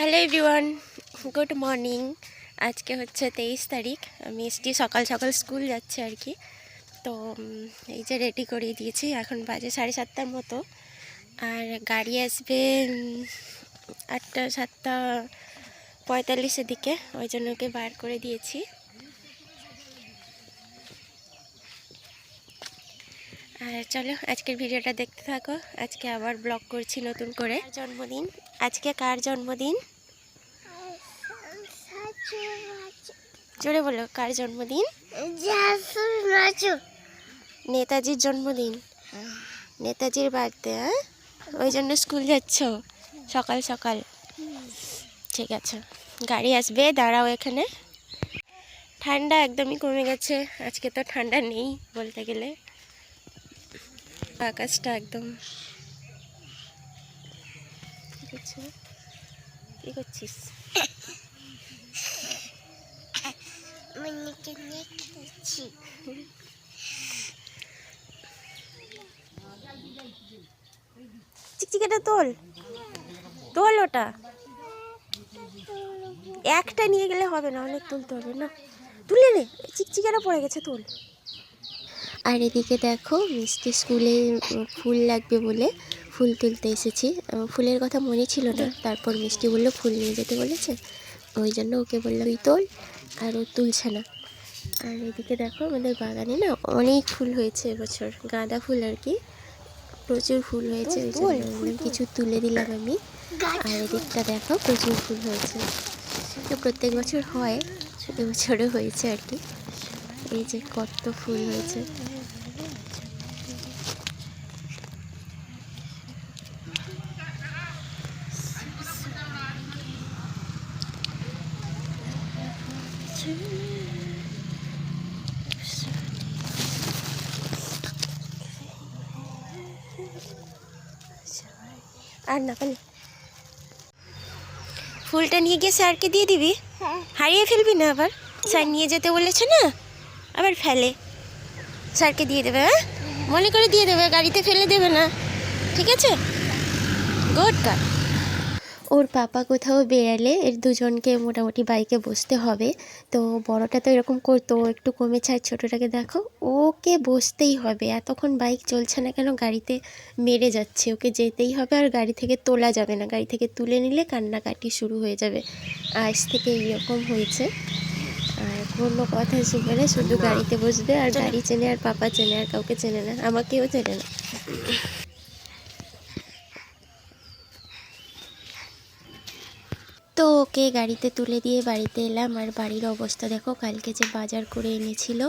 Hello everyone, good morning. আজকে হচ্ছে তেইশ তারিখ মিষ্টি সকাল সকাল স্কুল যাচ্ছে আর কি। তো এই যে রেডি করিয়ে দিয়েছি, এখন বাজে সাড়ে সাতটার মতো। আর গাড়ি আসবে আটটা, সাতটা পঁয়তাল্লিশের দিকে, ওই জন্য ওকে বার করে দিয়েছি। আর চলো, আজকের ভিডিওটা দেখতে থাকো। আজকে আবার ব্লগ করছি নতুন করে। জন্মদিন। আজকে কার জন্মদিন? জোরে বলো কার জন্মদিন? নেতাজির জন্মদিন। নেতাজির বার্থডে হ্যাঁ? ওই জন্য স্কুল যাচ্ছ? সকাল সকাল। ঠিক আছে। গাড়ি আসবে দাঁড়াও এখানে। ঠান্ডা একদমই কমে গেছে। আজকে তো ঠান্ডা নেই বলতে গেলে। আকাশটা একদম কি কি করছিস? চিকচিকাটা তোল। তোল ওটা। একটা নিয়ে গেলে হবে না অনেক তুলতে হবে না। তুলে নে চিকচিকাটা পড়ে গেছে তোল। আর এদিকে দেখো মিষ্টি স্কুলে ফুল লাগবে বলে ফুল তুলতে এসেছি। ফুলের কথা মনে ছিল না। তারপর মিষ্টি বলল ফুল নিয়ে যেতে বলেছে? ওই জন্য ওকে বললাম তুই তোল আর ও তুলছে না। আর এদিকে দেখো আমাদের বাগানে না অনেক ফুল হয়েছে এবছর। গাঁদা ফুল আর কি প্রচুর ফুল হয়েছে ওই জন্য কিছু তুলে দিলাম আমি। আর এদিকটা দেখো প্রচুর ফুল হয়েছে। তো প্রত্যেক বছর হয় এবছরও হয়েছে আর কি। এই যে কত ফুল হয়েছে। আর না পারলে ফুলটা নিয়ে গিয়ে স্যারকে দিয়ে দিবি? হারিয়ে ফেলবি না আবার? স্যার নিয়ে যেতে বলেছে না? আবার ফেলে। স্যারকে দিয়ে দেবে হ্যাঁ? মনে করে দিয়ে দেবে গাড়িতে ফেলে দেবে না। ঠিক আছে? গুড। ওর পাপা কোথাও বেরালে এর দুজনকে মোটামুটি বাইকে বসতে হবে। তো বড়টা তো এরকম করতো একটু কমেছে আর ছোটোটাকে দেখো ওকে বসতেই হবে। এতক্ষণ বাইক চলছে না কেন গাড়িতে মেরে যাচ্ছে। ওকে যেতেই হবে আর গাড়ি থেকে তোলা যাবে না। গাড়ি থেকে তুলে নিলে কান্নাকাটি শুরু হয়ে যাবে। আজ থেকে এইরকম হয়েছে। আর কোনো কথা শুনবে না শুধু গাড়িতে বসবে আর গাড়ি চেনে আর পাপা চেনে আর কাউকে চেনে না আমাকেও চেনে না। তো ওকে গাড়িতে তুলে দিয়ে বাড়িতে এলাম। আর বাড়ির অবস্থা দেখো, কালকে যে বাজার করে এনেছিল,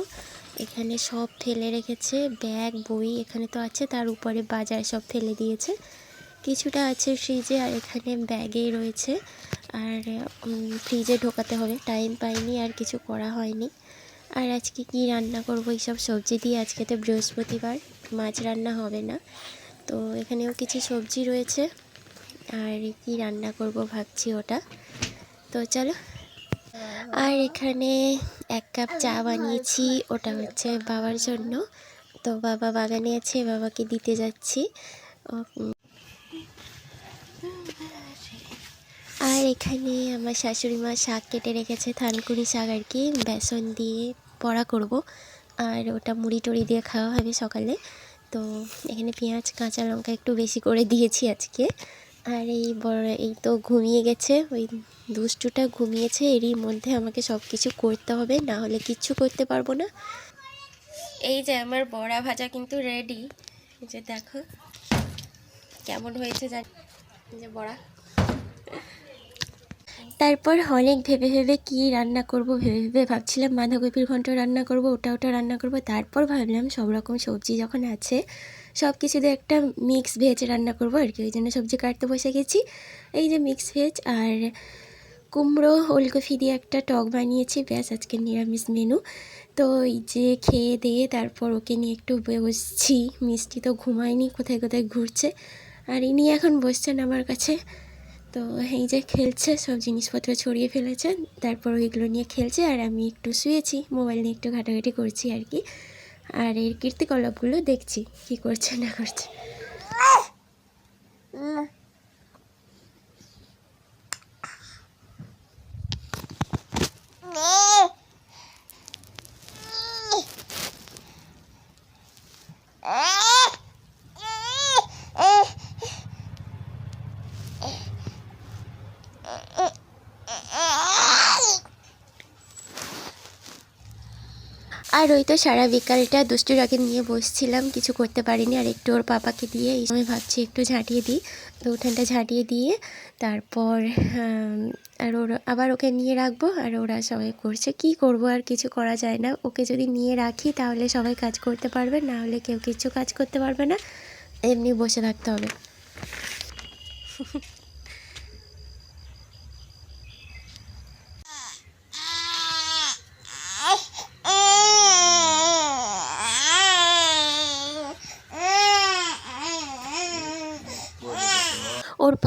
এখানে সব ফেলে রেখেছে, ব্যাগ, বই এখানে তো আছে, তার উপরে বাজার সব ফেলে দিয়েছে। কিছুটা আছে ফ্রিজে আর এখানে ব্যাগেই রয়েছে। আর ফ্রিজে ঢোকাতে হবে টাইম পাইনি, আর কিছু করা হয়নি। আর আজকে কি রান্না করব, এইসব সবজি দিয়ে আজকে তো বৃহস্পতিবার, মাছ রান্না হবে না। তো এখানেও কিছু সবজি রয়েছে। আর কি রান্না করব ভাবছি ওটা। তো চলো। আর এখানে এক কাপ চা বানিয়েছি, ওটা হচ্ছে বাবার জন্য। তো বাবা বাগানে আছে বাবাকে দিতে যাচ্ছি। আর এখানে আমার শাশুড়ি মা শাক কেটে রেখেছে, থানকুনি শাক আর কি, বেসন দিয়ে বড়া করব। আর ওটা মুড়ি টুড়ি দিয়ে খাওয়া হবে সকালে। তো এখানে পেঁয়াজ, কাঁচা লঙ্কা একটু বেশি করে দিয়েছি আজকে। আর এই বড় এই তো ঘুমিয়ে গেছে। ওই দুষ্টুটা ঘুমিয়েছে। এরই মধ্যে আমাকে সব কিছু করতে হবে। না হলে কিচ্ছু করতে পারব না। এই যে আমার বড়া ভাজা কিন্তু রেডি যে দেখো, কেমন হয়েছে জানি যে বড়া। তারপর অনেক ভেবে ভেবে কি রান্না করব, ভেবে ভেবে ভাবছিলাম বাঁধাকপির ঘন্ট রান্না করব ওটা ওটা রান্না করব। তারপর ভাবলাম সব রকম সবজি যখন আছে, সব কিছু দিয়ে একটা মিক্স ভেজ রান্না করব আর কি। ওই জন্য সবজি কাটতে বসে গেছি। এই যে মিক্স ভেজ আর কুমড়ো, ওলকপি দিয়ে একটা টক বানিয়েছি। ব্যাস আজকে নিরামিষ মেনু তো এই যে খেয়ে দিয়ে তারপর ওকে নিয়ে একটু বসছি। মিষ্টি তো ঘুমায়নি, কোথায় কোথায় ঘুরছে। আর ইনি এখন বসছেন আমার কাছে। তো এই যে খেলছে, সব জিনিসপত্র ছড়িয়ে ফেলেছে, তারপর ওইগুলো নিয়ে খেলছে আর আমি একটু শুয়েছি, মোবাইল নিয়ে একটু ঘাটাঘাটি করছি আর কি। আর এর কীর্তিকলাপগুলো দেখছি, কি করছে না করছে। আর ওই তো সারা বিকালটা দুষ্টুরাকে নিয়ে বসছিলাম, কিছু করতে পারিনি। আর একটু ওর পাপাকে দিয়ে এই সময় ভাবছি একটু ঝাঁটিয়ে দিই। তো উঠানটা ঝাঁটিয়ে দিয়ে তারপর আর ওর আবার ওকে নিয়ে রাখব আর ওরা সবাই করছে। কি করব আর কিছু করা যায় না। ওকে যদি নিয়ে রাখি তাহলে সবাই কাজ করতে পারবে, না হলে কেউ কিছু কাজ করতে পারবে না। এমনি বসে থাকতে হবে।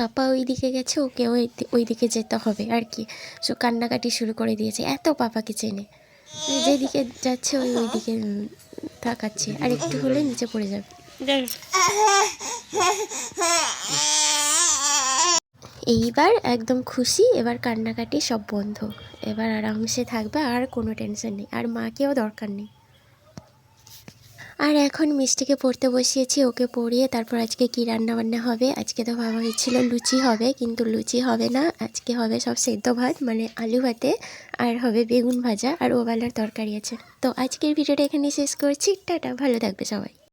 পাপা ওই দিকে গেছে ওকে ওই ওই দিকে যেতে হবে আর কি। সো কান্নাকাটি শুরু করে দিয়েছে। এত পাপাকে চেনে। যেদিকে যাচ্ছে ওই ওই দিকে উম, তাকাচ্ছে। আর একটু হলে নিচে পড়ে যাবে। এইবার একদম খুশি এবার কান্নাকাটি সব বন্ধ। এবার আরামসে থাকবে আর কোনো টেনশন নেই। আর মাকেও দরকার নেই। আর এখন মিষ্টিকে পড়তে বসিয়েছি, ওকে পড়িয়ে তারপর আজকে কী রান্না বান্না হবে? আজকে তো ভাবা হয়েছিল লুচি হবে, কিন্তু লুচি হবে না। আজকে হবে সব সেদ্ধ ভাত মানে আলু ভাতে, আর হবে বেগুন ভাজা, আর ওবালার তরকারি আছে। তো আজকের ভিডিওটা এখানে শেষ করছি। টাটা, ভালো থাকবে সবাই।